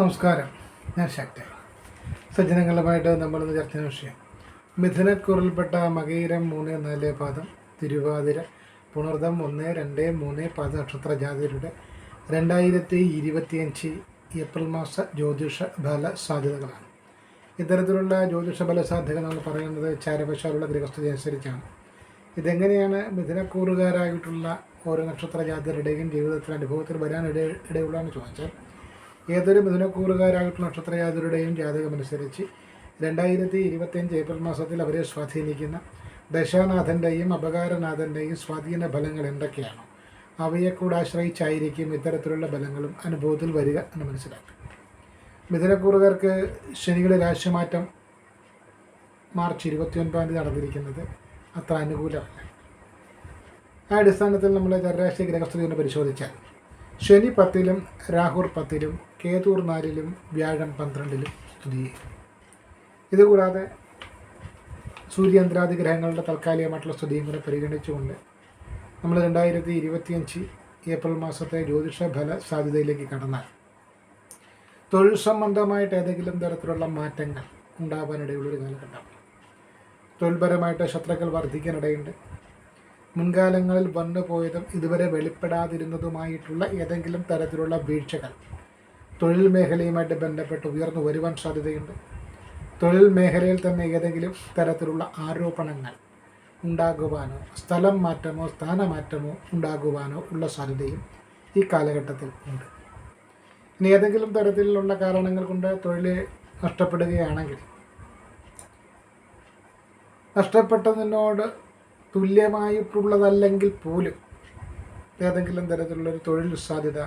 നമസ്കാരം. ഞാൻ ശക്തൻ. സജ്ജനങ്ങളുമായിട്ട് നമ്മളിന്ന് ചർച്ച വിഷയം. മിഥുനക്കുറിൽപ്പെട്ട മകയിരം മൂന്ന് നാല് പാദം തിരുവാതിര പുണർദം ഒന്ന് രണ്ട് മൂന്ന് പാദ നക്ഷത്ര ജാതിയുടെ രണ്ടായിരത്തി ഇരുപത്തിയഞ്ച് ഏപ്രിൽ മാസ ജ്യോതിഷ ഫല സാധ്യതകളാണ്. ഇത്തരത്തിലുള്ള ജ്യോതിഷ ഫല സാധ്യത നമ്മൾ പറയുന്നത് ചാരവശാലുള്ള ഗൃഹസ്ഥിതി അനുസരിച്ചാണ്. ഇതെങ്ങനെയാണ് മിഥുനക്കൂറുകാരായിട്ടുള്ള ഓരോ നക്ഷത്ര ജാതികളുടെയും ജീവിതത്തിൽ അനുഭവത്തിൽ വരാൻ ഇട ഇടയുള്ളതെന്ന് ചോദിച്ചാൽ ഏതൊരു മിഥുനക്കൂറുകാരായിട്ടുള്ള നക്ഷത്രയാതിരുടെയും ജാതകമനുസരിച്ച് രണ്ടായിരത്തി ഇരുപത്തിയഞ്ച് ഏപ്രിൽ മാസത്തിൽ അവരെ സ്വാധീനിക്കുന്ന ദശാനാഥന്റെയും അപകാരനാഥന്റെയും സ്വാധീന ഫലങ്ങൾ എന്തൊക്കെയാണ്? അവയെ കൂടെ ആശ്രയിച്ചായിരിക്കും ഇത്തരത്തിലുള്ള ഫലങ്ങളും അനുഭവത്തിൽ വരിക എന്ന് മനസ്സിലാക്കുക മിഥുനക്കൂറുകാർക്ക് ശനിയുടെ രാശിമാറ്റം മാർച്ച് ഇരുപത്തി ഒൻപതാം തീയതി നടന്നിരിക്കുന്നത് അത്ര അനുകൂലമല്ല. ആ അടിസ്ഥാനത്തിൽ നമ്മൾ ചരരാശി ഗ്രഹസ്ഥിതി പരിശോധിച്ചാൽ ശനി പത്തിലും രാഹുർ പത്തിലും കേതൂർ നാലിലും വ്യാഴം പന്ത്രണ്ടിലും സ്ഥിതി ചെയ്യും ഇതുകൂടാതെ സൂര്യേന്ദ്രാദി ഗ്രഹങ്ങളുടെ താൽക്കാലികമായിട്ടുള്ള സ്ഥിതിയും കൂടെ പരിഗണിച്ചുകൊണ്ട് നമ്മൾ രണ്ടായിരത്തി ഇരുപത്തിയഞ്ച് ഏപ്രിൽ മാസത്തെ ജ്യോതിഷ ഫല സാധ്യതയിലേക്ക് കടന്നാൽ തൊഴിൽ സംബന്ധമായിട്ട് ഏതെങ്കിലും തരത്തിലുള്ള മാറ്റങ്ങൾ ഉണ്ടാവാനിടയുള്ളൊരു കാലഘട്ടം. തൊഴിൽപരമായിട്ട് ശത്രുക്കൾ വർദ്ധിക്കാനിടയുണ്ട്. മുൻകാലങ്ങളിൽ വന്നു പോയതും ഇതുവരെ വെളിപ്പെടാതിരുന്നതുമായിട്ടുള്ള ഏതെങ്കിലും തരത്തിലുള്ള വീഴ്ചകൾ. തൊഴിൽ മേഖലയുമായിട്ട് ബന്ധപ്പെട്ട് ഉയർന്നു വരുവാൻ സാധ്യതയുണ്ട്. തൊഴിൽ മേഖലയിൽ തന്നെ ഏതെങ്കിലും തരത്തിലുള്ള ആരോപണങ്ങൾ ഉണ്ടാകുവാനോ സ്ഥലം മാറ്റമോ സ്ഥാനമാറ്റമോ ഉണ്ടാകുവാനോ ഉള്ള സാധ്യതയും ഈ കാലഘട്ടത്തിൽ ഉണ്ട്. ഇനി ഏതെങ്കിലും തരത്തിലുള്ള കാരണങ്ങൾ കൊണ്ട് തൊഴിൽ നഷ്ടപ്പെടുകയാണെങ്കിൽ നഷ്ടപ്പെട്ടതിനോട് തുല്യമായിട്ടുള്ളതല്ലെങ്കിൽ പോലും ഏതെങ്കിലും തരത്തിലുള്ളൊരു തൊഴിൽ സാധ്യത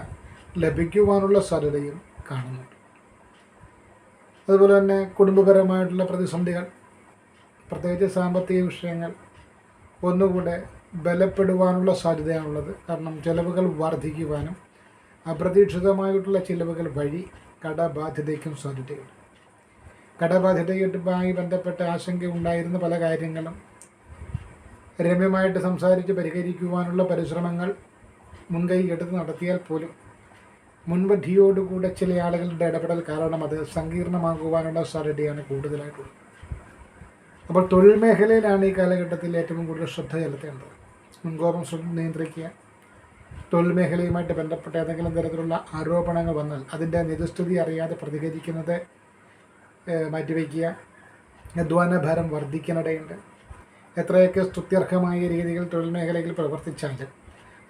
ലഭിക്കുവാനുള്ള സാധ്യതയും കാണുന്നുണ്ട്. അതുപോലെ തന്നെ കുടുംബപരമായിട്ടുള്ള പ്രതിസന്ധികൾ പ്രത്യേകിച്ച് സാമ്പത്തിക വിഷയങ്ങൾ ഒന്നുകൂടെ ബലപ്പെടുവാനുള്ള സാധ്യതയാണുള്ളത്. കാരണം ചിലവുകൾ വർദ്ധിക്കുവാനും അപ്രതീക്ഷിതമായിട്ടുള്ള ചിലവുകൾ വഴി കടബാധ്യതയ്ക്കും സാധ്യതയുണ്ട്. കടബാധ്യതയുമായി ബന്ധപ്പെട്ട ആശങ്ക ഉണ്ടായിരുന്ന പല കാര്യങ്ങളും രമ്യമായിട്ട് സംസാരിച്ച് പരിഹരിക്കുവാനുള്ള പരിശ്രമങ്ങൾ മുൻകൈ എടുത്ത് നടത്തിയാൽ പോലും മുൻപന്ധിയോടുകൂടെ ചില ആളുകളുടെ ഇടപെടൽ കാരണം അത് സങ്കീർണമാകുവാനുള്ള സാധ്യതയാണ് കൂടുതലായിട്ടുള്ളത്. അപ്പോൾ തൊഴിൽ മേഖലയിലാണ് ഈ കാലഘട്ടത്തിൽ ഏറ്റവും കൂടുതൽ ശ്രദ്ധ ചെലുത്തേണ്ടത്. മുൻകോപം നിയന്ത്രിക്കുക. തൊഴിൽ മേഖലയുമായിട്ട് ബന്ധപ്പെട്ട ഏതെങ്കിലും തരത്തിലുള്ള ആരോപണങ്ങൾ വന്നാൽ അതിന്റെ നിജസ്ഥിതി അറിയാതെ പ്രതികരിക്കുന്നത് മാറ്റിവെക്കുക അധ്വാന ഭാരം വർദ്ധിക്കാനിടയുണ്ട് എത്രയൊക്കെ സ്തുത്യർഹമായ രീതിയിൽ തൊഴിൽ മേഖലയിൽ പ്രവർത്തിച്ചാലും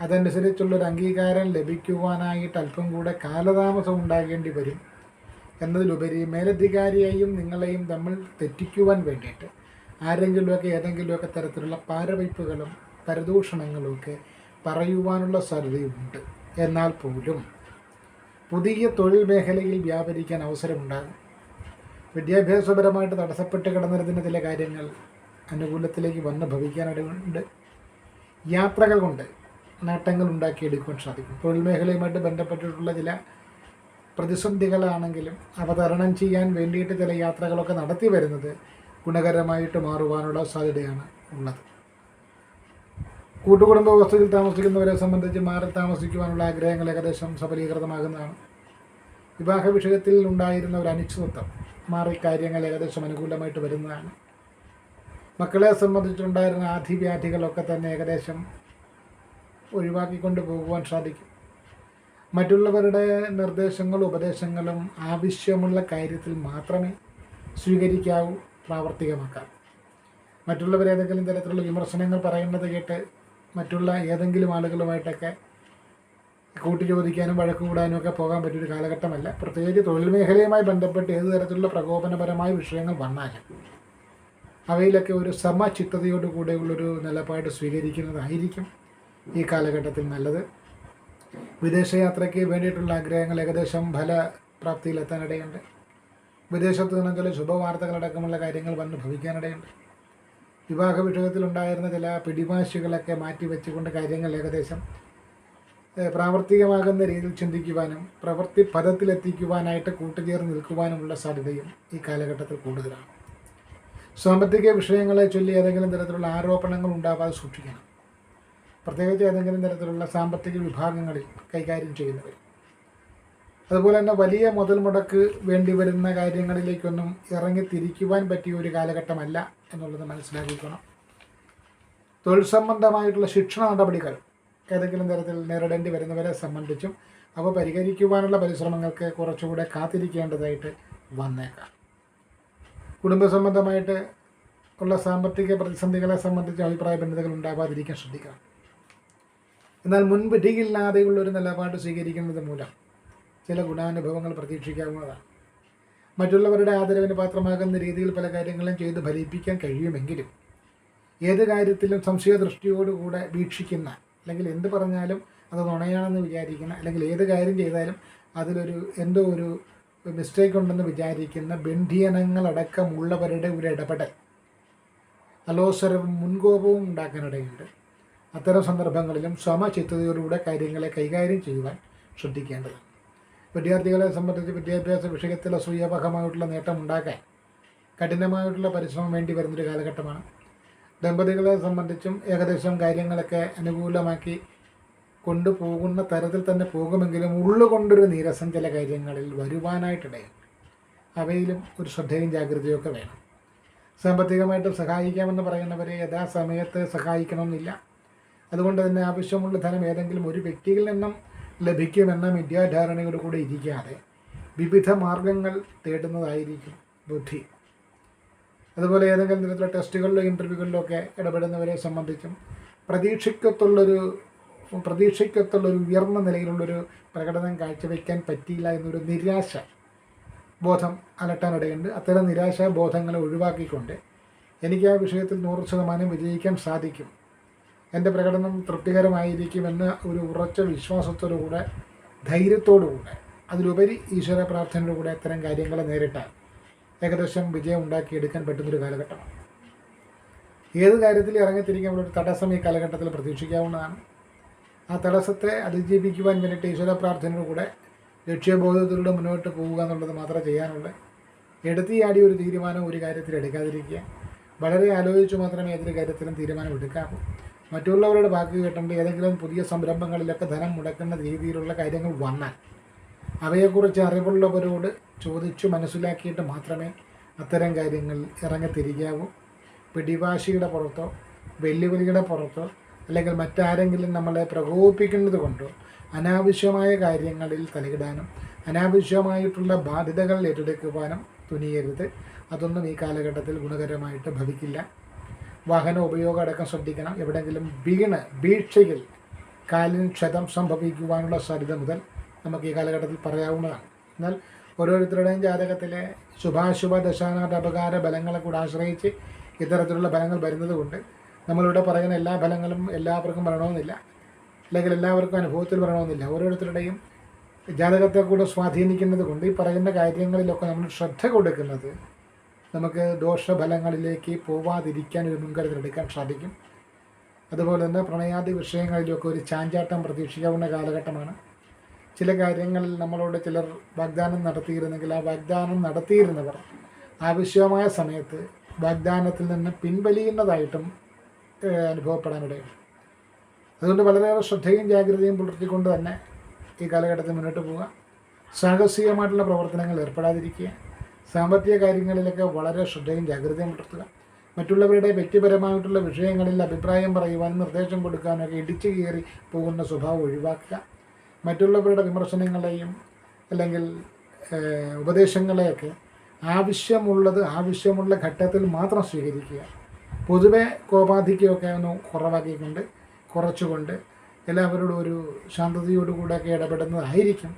അതനുസരിച്ചുള്ളൊരു അംഗീകാരം ലഭിക്കുവാനായിട്ട് അല്പം കൂടെ കാലതാമസം ഉണ്ടാകേണ്ടി വരും. എന്നതിലുപരി മേലധികാരിയെയും നിങ്ങളെയും തമ്മിൽ തെറ്റിക്കുവാൻ വേണ്ടിയിട്ട് ആരെങ്കിലുമൊക്കെ ഏതെങ്കിലുമൊക്കെ തരത്തിലുള്ള പാരവയ്പ്പുകളും പരദൂഷണങ്ങളും ഒക്കെ പറയുവാനുള്ള സാധ്യതയുണ്ട് എന്നാൽ പോലും പുതിയ തൊഴിൽ മേഖലയിൽ വ്യാപരിക്കാൻ അവസരമുണ്ടാകും. വിദ്യാഭ്യാസപരമായിട്ട് തടസ്സപ്പെട്ട് കിടന്നിരുന്ന ചില കാര്യങ്ങൾ അനുകൂലത്തിലേക്ക് വന്ന് ഭവിക്കാനിടയുണ്ട്. യാത്രകൾ കൊണ്ട് നേട്ടങ്ങൾ ഉണ്ടാക്കിയെടുക്കുവാൻ സാധിക്കും. തൊഴിൽ മേഖലയുമായിട്ട് ബന്ധപ്പെട്ടിട്ടുള്ള ചില പ്രതിസന്ധികളാണെങ്കിലും അവതരണം ചെയ്യാൻ വേണ്ടിയിട്ട് ചില യാത്രകളൊക്കെ നടത്തി വരുന്നത് ഗുണകരമായിട്ട് മാറുവാനുള്ള സാധ്യതയാണ് ഉള്ളത്. കൂട്ടുകുടുംബ വസ്തുവിൽ താമസിക്കുന്നവരെ സംബന്ധിച്ച് മാറി താമസിക്കുവാനുള്ള ആഗ്രഹങ്ങൾ ഏകദേശം സഫലീകൃതമാകുന്നതാണ്. വിവാഹ വിഷയത്തിൽ ഉണ്ടായിരുന്ന ഒരു അനിശ്ചിതത്വം മാറി കാര്യങ്ങൾ ഏകദേശം അനുകൂലമായിട്ട് വരുന്നതാണ്. മക്കളെ സംബന്ധിച്ചുണ്ടായിരുന്ന ആധിവ്യാധികളൊക്കെ തന്നെ ഏകദേശം ഒഴിവാക്കിക്കൊണ്ട് പോകുവാൻ സാധിക്കും. മറ്റുള്ളവരുടെ നിർദ്ദേശങ്ങളും ഉപദേശങ്ങളും ആവശ്യമുള്ള കാര്യത്തിൽ മാത്രമേ സ്വീകരിക്കാവൂ പ്രാവർത്തികമാക്കാം മറ്റുള്ളവർ ഏതെങ്കിലും തരത്തിലുള്ള വിമർശനങ്ങൾ പറയുന്നത് കേട്ട് മറ്റുള്ള ഏതെങ്കിലും ആളുകളുമായിട്ടൊക്കെ കൂട്ടി ചോദിക്കാനും വഴക്ക് കൂടാനും ഒക്കെ പോകാൻ പറ്റിയൊരു കാലഘട്ടമല്ല. പ്രത്യേകിച്ച് തൊഴിൽ മേഖലയുമായി ബന്ധപ്പെട്ട് ഏത് തരത്തിലുള്ള പ്രകോപനപരമായ വിഷയങ്ങൾ വന്നാലും അവയിലൊക്കെ ഒരു സമചിത്തതയോടുകൂടെയുള്ളൊരു നിലപാട് സ്വീകരിക്കുന്നതായിരിക്കും ഈ കാലഘട്ടത്തിൽ നല്ലത്. വിദേശയാത്രയ്ക്ക് വേണ്ടിയിട്ടുള്ള ആഗ്രഹങ്ങൾ ഏകദേശം ഫലപ്രാപ്തിയിലെത്താനിടയുണ്ട്. വിദേശത്ത് നിന്നും ശുഭവാർത്തകളടക്കമുള്ള കാര്യങ്ങൾ വന്ന് ഭവിക്കാനിടയുണ്ട്. വിവാഹ വിഷയത്തിലുണ്ടായിരുന്ന ചില പിടിമാശികളൊക്കെ മാറ്റി വെച്ചുകൊണ്ട് കാര്യങ്ങൾ ഏകദേശം പ്രാവർത്തികമാകുന്ന രീതിയിൽ ചിന്തിക്കുവാനും പ്രവൃത്തി പദത്തിലെത്തിക്കുവാനായിട്ട് കൂട്ടുചേർന്ന് നിൽക്കുവാനുമുള്ള സാധ്യതയും ഈ കാലഘട്ടത്തിൽ കൂടുതലാണ്. സാമ്പത്തിക വിഷയങ്ങളെ ചൊല്ലി ഏതെങ്കിലും തരത്തിലുള്ള ആരോപണങ്ങൾ ഉണ്ടാവാതെ സൂക്ഷിക്കണം. പ്രത്യേകിച്ച് ഏതെങ്കിലും തരത്തിലുള്ള സാമ്പത്തിക വിഭാഗങ്ങളിൽ കൈകാര്യം ചെയ്യുന്നവർ. അതുപോലെ തന്നെ വലിയ മുതൽ മുടക്ക് വേണ്ടി വരുന്ന കാര്യങ്ങളിലേക്കൊന്നും ഇറങ്ങി തിരിക്കുവാൻ പറ്റിയ ഒരു കാലഘട്ടമല്ല എന്നുള്ളത് മനസ്സിലാക്കിക്കണം തൊഴിൽ സംബന്ധമായിട്ടുള്ള ശിക്ഷണ നടപടികൾ ഏതെങ്കിലും തരത്തിൽ നേരിടേണ്ടി വരുന്നവരെ സംബന്ധിച്ചും അവ പരിഹരിക്കുവാനുള്ള പരിശ്രമങ്ങൾക്ക് കുറച്ചുകൂടെ കാത്തിരിക്കേണ്ടതായിട്ട് വന്നേക്കാം. കുടുംബ സംബന്ധമായിട്ട് ഉള്ള സാമ്പത്തിക പ്രതിസന്ധികളെ സംബന്ധിച്ച് അഭിപ്രായ ഭിന്നതകൾ ഉണ്ടാവാതിരിക്കാൻ ശ്രദ്ധിക്കണം. എന്നാൽ മുൻവിധിയില്ലാതെയുള്ള ഒരു നിലപാട് സ്വീകരിക്കുന്നത് മൂലം ചില ഗുണാനുഭവങ്ങൾ പ്രതീക്ഷിക്കാവുന്നതാണ്. മറ്റുള്ളവരുടെ ആദരവിന് പാത്രമാകുന്ന രീതിയിൽ പല കാര്യങ്ങളും ചെയ്ത് ഫലിപ്പിക്കാൻ കഴിയുമെങ്കിലും ഏത് കാര്യത്തിലും സംശയദൃഷ്ടിയോടുകൂടെ വീക്ഷിക്കുന്ന അല്ലെങ്കിൽ എന്ത് പറഞ്ഞാലും അത് നുണയാണെന്ന് വിചാരിക്കുന്ന അല്ലെങ്കിൽ ഏത് കാര്യം ചെയ്താലും അതിലൊരു എന്തോ ഒരു മിസ്റ്റേക്ക് ഉണ്ടെന്ന് വിചാരിക്കുന്ന ബന്ധിയനങ്ങളടക്കമുള്ളവരുടെ ഒരു ഇടപെടൽ. അലോസരവും മുൻകോപവും ഉണ്ടാക്കാനിടയുണ്ട്. അത്തരം സന്ദർഭങ്ങളിലും സമചിത്തതയോടുകൂടെ കാര്യങ്ങളെ കൈകാര്യം ചെയ്യുവാൻ ശ്രദ്ധിക്കേണ്ടത് വിദ്യാർത്ഥികളെ സംബന്ധിച്ച് വിദ്യാഭ്യാസ വിഷയത്തിൽ അസൂയാപകമായിട്ടുള്ള നേട്ടം ഉണ്ടാക്കാൻ കഠിനമായിട്ടുള്ള പരിശ്രമം വേണ്ടി വരുന്നൊരു കാലഘട്ടമാണ്. ദമ്പതികളെ സംബന്ധിച്ചും ഏകദേശം കാര്യങ്ങളൊക്കെ അനുകൂലമാക്കി കൊണ്ടുപോകുന്ന തരത്തിൽ തന്നെ പോകുമെങ്കിലും ഉള്ളുകൊണ്ടൊരു നീരസം ചില കാര്യങ്ങളിൽ വരുവാനായിട്ടിടയുണ്ട് അവയിലും ഒരു ശ്രദ്ധയും ജാഗ്രതയൊക്കെ വേണം. സാമ്പത്തികമായിട്ട് സഹായിക്കാമെന്ന് പറയുന്നവരെ യഥാസമയത്ത് സഹായിക്കണമെന്നില്ല. അതുകൊണ്ട് തന്നെ ആവശ്യമുള്ള ധനം ഏതെങ്കിലും ഒരു വ്യക്തിയിൽ നിന്നും ലഭിക്കുമെന്ന മിഥ്യാധാരണയോട് കൂടെ ഇരിക്കാതെ വിവിധ മാർഗങ്ങൾ തേടുന്നതായിരിക്കും ബുദ്ധി. അതുപോലെ ഏതെങ്കിലും തരത്തിലുള്ള ടെസ്റ്റുകളിലോ ഇന്റർവ്യൂകളിലോ ഒക്കെ ഇടപെടുന്നവരെ സംബന്ധിച്ചും പ്രതീക്ഷയ്ക്കത്തുള്ളൊരു പ്രതീക്ഷയ്ക്കത്തുള്ളൊരു ഉയർന്ന നിലയിലുള്ളൊരു പ്രകടനം കാഴ്ചവെക്കാൻ പറ്റിയില്ല എന്നൊരു നിരാശ ബോധം അലട്ടാനിടയുണ്ട്. അത്തരം നിരാശാ ബോധങ്ങളെ ഒഴിവാക്കിക്കൊണ്ട് എനിക്ക് ആ വിഷയത്തിൽ നൂറ് ശതമാനം വിജയിക്കാൻ സാധിക്കും. എന്റെ പ്രകടനം തൃപ്തികരമായിരിക്കുമെന്ന ഒരു ഉറച്ച വിശ്വാസത്തോടുകൂടെ ധൈര്യത്തോടുകൂടെ അതിലുപരി ഈശ്വര പ്രാർത്ഥനയോടുകൂടെ അത്തരം കാര്യങ്ങളെ നേരിട്ടാൽ ഏകദേശം വിജയം ഉണ്ടാക്കിയെടുക്കാൻ പറ്റുന്നൊരു കാലഘട്ടമാണ്. ഏത് കാര്യത്തിൽ ഇറങ്ങിത്തിരിക്കുമ്പോൾ ഒരു തടസ്സം ഈ കാലഘട്ടത്തിൽ പ്രതീക്ഷിക്കാവുന്നതാണ്. ആ തടസ്സത്തെ അതിജീവിക്കുവാൻ വേണ്ടിയിട്ട് ഈശ്വര പ്രാർത്ഥനയോടുകൂടെ ലക്ഷ്യബോധത്തിലൂടെ മുന്നോട്ട് പോവുക എന്നുള്ളത് മാത്രമേ ചെയ്യാനുള്ളൂ. എടുത്തിയാടി ഒരു തീരുമാനം ഒരു കാര്യത്തിൽ എടുക്കാതിരിക്കുക. വളരെ ആലോചിച്ച് മാത്രമേ ഏതൊരു കാര്യത്തിലും തീരുമാനം എടുക്കാവൂ. മറ്റുള്ളവരുടെ വാക്ക് കേട്ടുകൊണ്ട് ഏതെങ്കിലും പുതിയ സംരംഭങ്ങളിലൊക്കെ ധനം മുടക്കുന്ന രീതിയിലുള്ള കാര്യങ്ങൾ വന്നാൽ അവയെക്കുറിച്ച് അറിവുള്ളവരോട് ചോദിച്ചു മനസ്സിലാക്കിയിട്ട് മാത്രമേ അത്തരം കാര്യങ്ങൾ ഇറങ്ങിത്തിരിക്കാവൂ. പിടിവാശിയുടെ പുറത്തോ വെല്ലുവിളിയുടെ പുറത്തോ അല്ലെങ്കിൽ മറ്റാരെങ്കിലും നമ്മളെ പ്രകോപിപ്പിക്കുന്നത് കൊണ്ടോ അനാവശ്യമായ കാര്യങ്ങളിൽ തലയിടാനും അനാവശ്യമായിട്ടുള്ള ബാധ്യതകൾ ഏറ്റെടുക്കുവാനും തുനിയരുത്. അതൊന്നും ഈ കാലഘട്ടത്തിൽ ഗുണകരമായിട്ട് ഭവിക്കില്ല. വാഹന ഉപയോഗം അടക്കം ശ്രദ്ധിക്കണം. എവിടെയെങ്കിലും വീണ് വീഴ്ചയിൽ കാലിന് ക്ഷതം സംഭവിക്കുവാനുള്ള സാധ്യത മുതൽ നമുക്ക് ഈ കാലഘട്ടത്തിൽ പറയാവുന്നതാണ്. എന്നാൽ ഓരോരുത്തരുടെയും ജാതകത്തിലെ ശുഭാശുഭ ദശാനാഥ അപകാര ബലങ്ങളെ കൂടെ ആശ്രയിച്ച് ഇത്തരത്തിലുള്ള ഫലങ്ങൾ വരുന്നത് കൊണ്ട് നമ്മളിവിടെ പറയുന്ന എല്ലാ ഫലങ്ങളും എല്ലാവർക്കും വരണമെന്നില്ല. അല്ലെങ്കിൽ എല്ലാവർക്കും അനുഭവത്തിൽ വരണമെന്നില്ല. ഓരോരുത്തരുടെയും ജാതകത്തെ കൂടെ സ്വാധീനിക്കുന്നത് കൊണ്ട് ഈ പറയുന്ന കാര്യങ്ങളിലൊക്കെ നമ്മൾ ശ്രദ്ധ കൊടുക്കുന്നത് നമുക്ക് ദോഷഫലങ്ങളിലേക്ക് പോവാതിരിക്കാൻ ഒരു മുൻകരുതൽ എടുക്കാൻ സാധിക്കും. അതുപോലെ തന്നെ പ്രണയാദി വിഷയങ്ങളിലൊക്കെ ഒരു ചാഞ്ചാട്ടം പ്രതീക്ഷിക്കാവുന്ന കാലഘട്ടമാണ്. ചില കാര്യങ്ങളിൽ നമ്മളോട് ചിലർ വാഗ്ദാനം നടത്തിയിരുന്നെങ്കിൽ ആ വാഗ്ദാനം നടത്തിയിരുന്നവർ ആവശ്യമായ സമയത്ത് വാഗ്ദാനത്തിൽ നിന്ന് പിൻവലിയുന്നതായിട്ടും അനുഭവപ്പെടാനിടയുണ്ട് അതുകൊണ്ട് വളരെയേറെ ശ്രദ്ധയും ജാഗ്രതയും പുലർത്തിക്കൊണ്ട് തന്നെ ഈ കാലഘട്ടത്തിൽ മുന്നോട്ട് പോവുക. സാഹസികമായിട്ടുള്ള പ്രവർത്തനങ്ങൾ ഏർപ്പെടാതിരിക്കുക. സാമ്പത്തിക കാര്യങ്ങളിലൊക്കെ വളരെ ശ്രദ്ധയും ജാഗ്രതയും പുലർത്തുക. മറ്റുള്ളവരുടെ വ്യക്തിപരമായിട്ടുള്ള വിഷയങ്ങളിൽ അഭിപ്രായം പറയുവാനും നിർദ്ദേശം കൊടുക്കാനൊക്കെ ഇടിച്ചു കയറി പോകുന്ന സ്വഭാവം ഒഴിവാക്കുക. മറ്റുള്ളവരുടെ വിമർശനങ്ങളെയും അല്ലെങ്കിൽ ഉപദേശങ്ങളെയൊക്കെ ആവശ്യമുള്ളത് ആവശ്യമുള്ള ഘട്ടത്തിൽ മാത്രം സ്വീകരിക്കുക. പൊതുവെ കോപാധിക്യമൊക്കെ ഒന്ന് കുറവാക്കിക്കൊണ്ട് കുറച്ചുകൊണ്ട് എല്ലാവരോടും ഒരു ശാന്തതയോടുകൂടെയൊക്കെ ഇടപെടുന്നതായിരിക്കും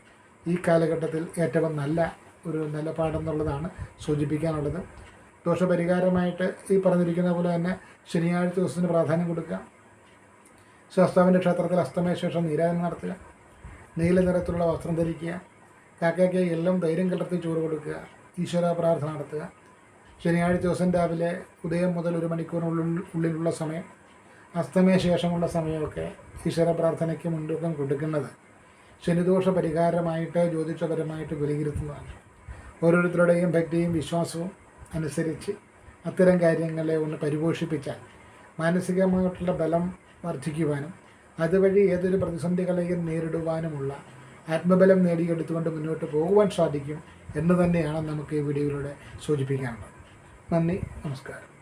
ഈ കാലഘട്ടത്തിൽ ഏറ്റവും നല്ല ഒരു നിലപാടെന്നുള്ളതാണ് സൂചിപ്പിക്കാനുള്ളത്. ദോഷപരിഹാരമായിട്ട് ഈ പറഞ്ഞിരിക്കുന്ന പോലെ തന്നെ ശനിയാഴ്ച ദിവസത്തിന് പ്രാധാന്യം കൊടുക്കുക. ശാസ്താവിന്റെ ക്ഷേത്രത്തിൽ അസ്തമയ ശേഷം നീരാജനം നടത്തുക. നീല നിറത്തിലുള്ള വസ്ത്രം ധരിക്കുക. കാക്കയ്ക്ക് എല്ലാം ധൈര്യം കലർത്തി ചോറ് കൊടുക്കുക. ഈശ്വര പ്രാർത്ഥന നടത്തുക. ശനിയാഴ്ച ദിവസം രാവിലെ ഉദയം മുതൽ ഒരു മണിക്കൂറിനുള്ളിൽ ഉള്ളിലുള്ള സമയം അസ്തമയ ശേഷമുള്ള സമയമൊക്കെ ഈശ്വര പ്രാർത്ഥനയ്ക്ക് മുൻതൂക്കം കൊടുക്കുന്നത് ശനിദോഷ പരിഹാരമായിട്ട് ജ്യോതിഷപരമായിട്ട് വിലയിരുത്തുന്നതാണ്. ഓരോരുത്തരുടെയും ഭക്തിയും വിശ്വാസവും അനുസരിച്ച് അത്തരം കാര്യങ്ങളെ ഒന്ന് പരിപോഷിപ്പിച്ചാൽ മാനസികമായിട്ടുള്ള ബലം വർദ്ധിക്കുവാനും അതുവഴി ഏതൊരു പ്രതിസന്ധികളെയും നേരിടുവാനുമുള്ള ആത്മബലം നേടിയെടുത്തുകൊണ്ട് മുന്നോട്ട് പോകുവാൻ സാധിക്കും എന്ന് തന്നെയാണ് നമുക്ക് ഈ വീഡിയോയിലൂടെ സൂചിപ്പിക്കാനുള്ളത്. നന്ദി നമസ്കാരം.